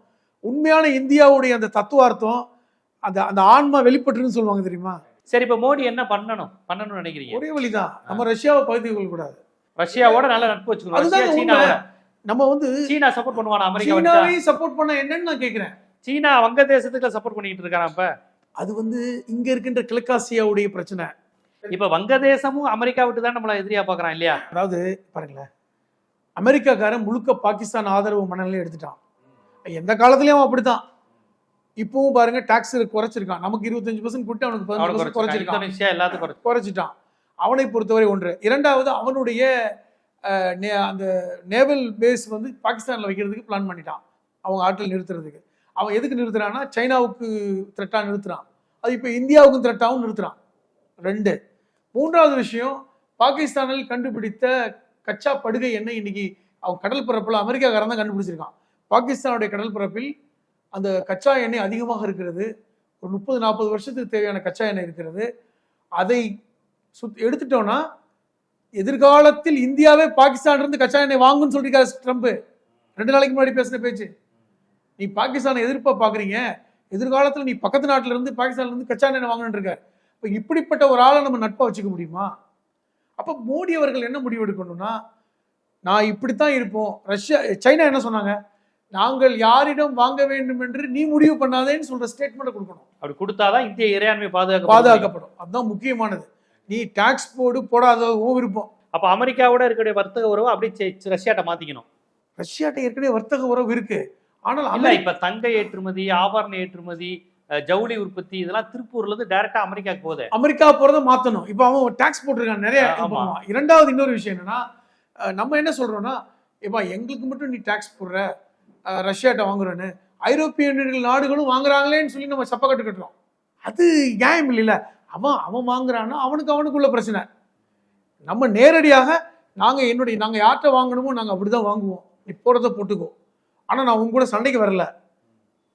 உண்மையான இந்தியாவுடைய அந்த தத்துவார்த்தம் அந்த அந்த ஆன்மா வெளிப்பட்டுருன்னு சொல்லுவாங்க தெரியுமா? சரி இப்ப மோடி என்ன பண்ணணும்? பண்ணணும்னு நினைக்கிறீங்க? ஒரே வழிதான். நம்ம ரஷ்யாவை பகுதி கொள்ளக்கூடாது. ரஷ்யாவோட நல்ல நட்பு வச்சுக்கணும். அதுதான். சீனாவோட நம்ம வந்து சீனா சப்போர்ட் பண்ணுவானா அமெரிக்கா வந்தா? சீனாவையும் சப்போர்ட் பண்ண என்னன்னு நான் கேட்கிறேன் சீனா வங்கதேசத்துக்கு சப்போர்ட் பண்ணிட்டு இருக்கான் அப்ப அது வந்து இங்க இருக்கின்ற கிழக்காசியாவுடைய பிரச்சனை. இப்ப வங்கதேசமும் அமெரிக்கா விட்டு தான் நம்மள எதிரியா பாக்குறான் இல்லையா? அதாவது பாருங்களேன். அமெரிக்காக்காரன் முழுக்க பாகிஸ்தான் ஆதரவு மனநிலை எடுத்துட்டான். எந்த காலத்துலயும் அவன் அப்படித்தான். இப்பவும் பாருங்க டாக்ஸ் குறைச்சிருக்கான். நமக்கு இருபத்தஞ்சு பர்சன்ட் கொடுத்து அவனுக்கு பதினஞ்சு பர்சன்ட் குறைச்சிருக்கான். எல்லாத்துக்கும் குறைச்சு குறைச்சிட்டான். அவனை பொறுத்தவரை ஒன்று. இரண்டாவது அவனுடைய அந்த நேவல் பேஸ் வந்து பாகிஸ்தானில் வைக்கிறதுக்கு பிளான் பண்ணிட்டான். அவங்க ஆற்றல் நிறுத்துறதுக்கு. அவன் எதுக்கு நிறுத்துறான்னா சைனாவுக்கு த்ரெட்டாக நிறுத்துறான். அது இப்போ இந்தியாவுக்கும் த்ரெட்டாகவும் நிறுத்துறான். ரெண்டு. மூன்றாவது விஷயம் பாகிஸ்தானில் கண்டுபிடித்த கச்சா படுகை எண்ணெய் இன்னைக்கு அவன் கடல் பரப்பில் அமெரிக்காக்காரன் தான் கண்டுபிடிச்சிருக்கான். பாகிஸ்தானுடைய கடல் பரப்பில் அந்த கச்சா எண்ணெய் அதிகமாக இருக்கிறது. ஒரு முப்பது நாற்பது வருஷத்துக்கு தேவையான கச்சா எண்ணெய் இருக்கிறது. அதை சுத் எடுத்துட்டோன்னா எதிர்காலத்தில் இந்தியாவே பாகிஸ்தான் இருந்து கச்சா எண்ணெய் வாங்குன்னு சொல்லிருக்காரு ட்ரம்ப். ரெண்டு நாளைக்கு முன்னாடி பேசின பேச்சு. நீ பாகிஸ்தானை எதிர்ப்பா பாக்குறீங்க? எதிர்காலத்தில் நீ பக்கத்து நாட்டுல இருந்து பாகிஸ்தான்ல இருந்து கச்சா எண்ணெய் வாங்கணும்னு இருக்காரு இப்போ இப்படிப்பட்ட ஒரு ஆளை நம்ம நட்பா வச்சுக்க முடியுமா? அப்ப மோடி அவர்கள் என்ன முடிவு எடுக்கணும்னா நான் இப்படித்தான் இருப்போம். ரஷ்யா சைனா என்ன சொன்னாங்க? நாங்கள் யாரிடம் வாங்க வேண்டும் என்று நீ முடிவு பண்ணாதேன்னு சொல்ற ஸ்டேட்மெண்ட் கொடுக்கணும். அப்படி கொடுத்தாதான் இந்திய இறையாண்மை பாதுகாக்க பாதுகாக்கப்படும். அதுதான் முக்கியமானது. நீ டாக்ஸ் போடு போடாத உன் விருப்பம். அப்ப அமெரிக்காவோட இருக்கக்கூடிய வர்த்தக உறவு அப்படியே ரஷ்யாட்ட மாத்திக்கணும். ரஷ்யாட்ட ஏற்கனவே வர்த்தக உறவு இருக்கு. ஆனால் இல்ல அமெரிக்கா இப்ப தங்க ஏற்றுமதி ஆபரண ஏற்றுமதி ஜவுளி உற்பத்தி இதெல்லாம் திருப்பூர்ல இருந்து டைரக்டா அமெரிக்காக்கு போகுது. அமெரிக்கா போறத மாத்தணும். இப்போ அவன் டாக்ஸ் போட்டிருக்கான் நிறைய. இரண்டாவது இன்னொரு விஷயம் என்னன்னா நம்ம என்ன சொல்றோம்னா ஏப்பா எங்களுக்கு மட்டும் நீ டாக்ஸ் போடுற ரஷ்யாட்ட வாங்குறேன்னு ஐரோப்பிய யூனியன் நாடுகளும் வாங்குறாங்களேன்னு சொல்லி நம்ம சப்பக்கட்டு கட்டுறோம். அது நியாயம் இல்லைல்ல. அவன் அவன் வாங்குறான்னா அவனுக்கு அவனுக்குள்ள பிரச்சனை. நம்ம நேரடியாக நாங்கள் என்னுடைய நாங்கள் யார்கிட்ட வாங்கணுமோ நாங்க அப்படிதான் வாங்குவோம். நீ போகிறத போட்டுக்கோ. ஆனால் நான் உங்க கூட சண்டைக்கு வரல.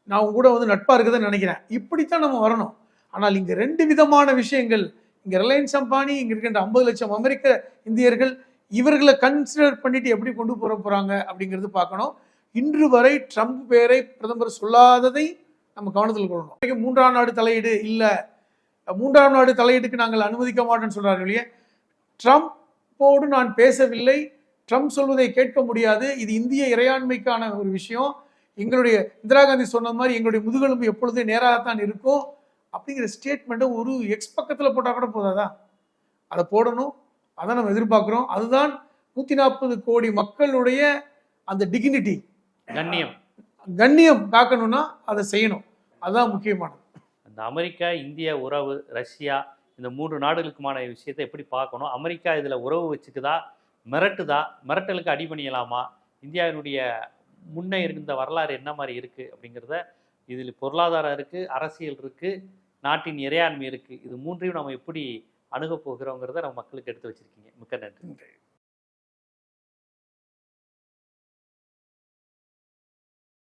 நான் உங்க கூட வந்து நட்பாக இருக்குதுன்னு நினைக்கிறேன். இப்படித்தான் நம்ம வரணும். ஆனால் இங்கே ரெண்டு விதமான விஷயங்கள். இங்கே ரிலையன்ஸ் அம்பானி இங்கே இருக்கின்ற ஐம்பது லட்சம் அமெரிக்க இந்தியர்கள் இவர்களை கன்சிடர் பண்ணிட்டு எப்படி கொண்டு போற போகிறாங்க அப்படிங்கிறது பார்க்கணும். இன்று வரை ட்ரம்ப் பேரை பிரதமர் சொல்லாததை நம்ம கவனத்தில் கொள்ளணும். மூன்றாம் நாடு தலையீடு இல்லை. மூன்றாம் நாடு தலையீடுக்கு நாங்கள் அனுமதிக்க மாட்டோம்னு சொல்றாரு இல்லையே? ட்ரம்ப்போடு நான் பேசவில்லை. ட்ரம்ப் சொல்வதை கேட்க முடியாது. இது இந்திய இறையாண்மைக்கான ஒரு விஷயம். எங்களுடைய இந்திரா காந்தி சொன்ன மாதிரி எங்களுடைய முதுகெலும்பு எப்பொழுதும் நேராகத்தான் இருக்கும். அப்படிங்கிற ஸ்டேட்மெண்ட்டை ஒரு எக்ஸ் பக்கத்தில் போட்டால் கூட போதாதா? அதை போடணும். அதை நம்ம எதிர்பார்க்குறோம். அதுதான் நூற்றி நாற்பது கோடி மக்களுடைய அந்த டிக்னிட்டி கண்ணியம். கண்ணியம் காக்கணும்னா அதை செய்யணும். அதுதான் முக்கியமானது. இந்த அமெரிக்கா இந்திய உறவு ரஷ்யா இந்த மூன்று நாடுகளுக்குமான விஷயத்தை எப்படி பார்க்கணும்? அமெரிக்கா இதில் உறவு வச்சுக்குதா? மிரட்டுதா? மிரட்டலுக்கு அடிபணியலாமா இந்தியாவினுடைய முன்னே இருந்த வரலாறு என்ன மாதிரி இருக்குது அப்படிங்கிறத இதில் பொருளாதாரம் இருக்குது அரசியல் இருக்குது நாட்டின் இறையாண்மை இருக்குது இது மூன்றையும் நம்ம எப்படி அணுகப் போகிறோங்கிறத நம்ம மக்களுக்கு எடுத்து வச்சுருக்கீங்க. மிக்க நன்றி.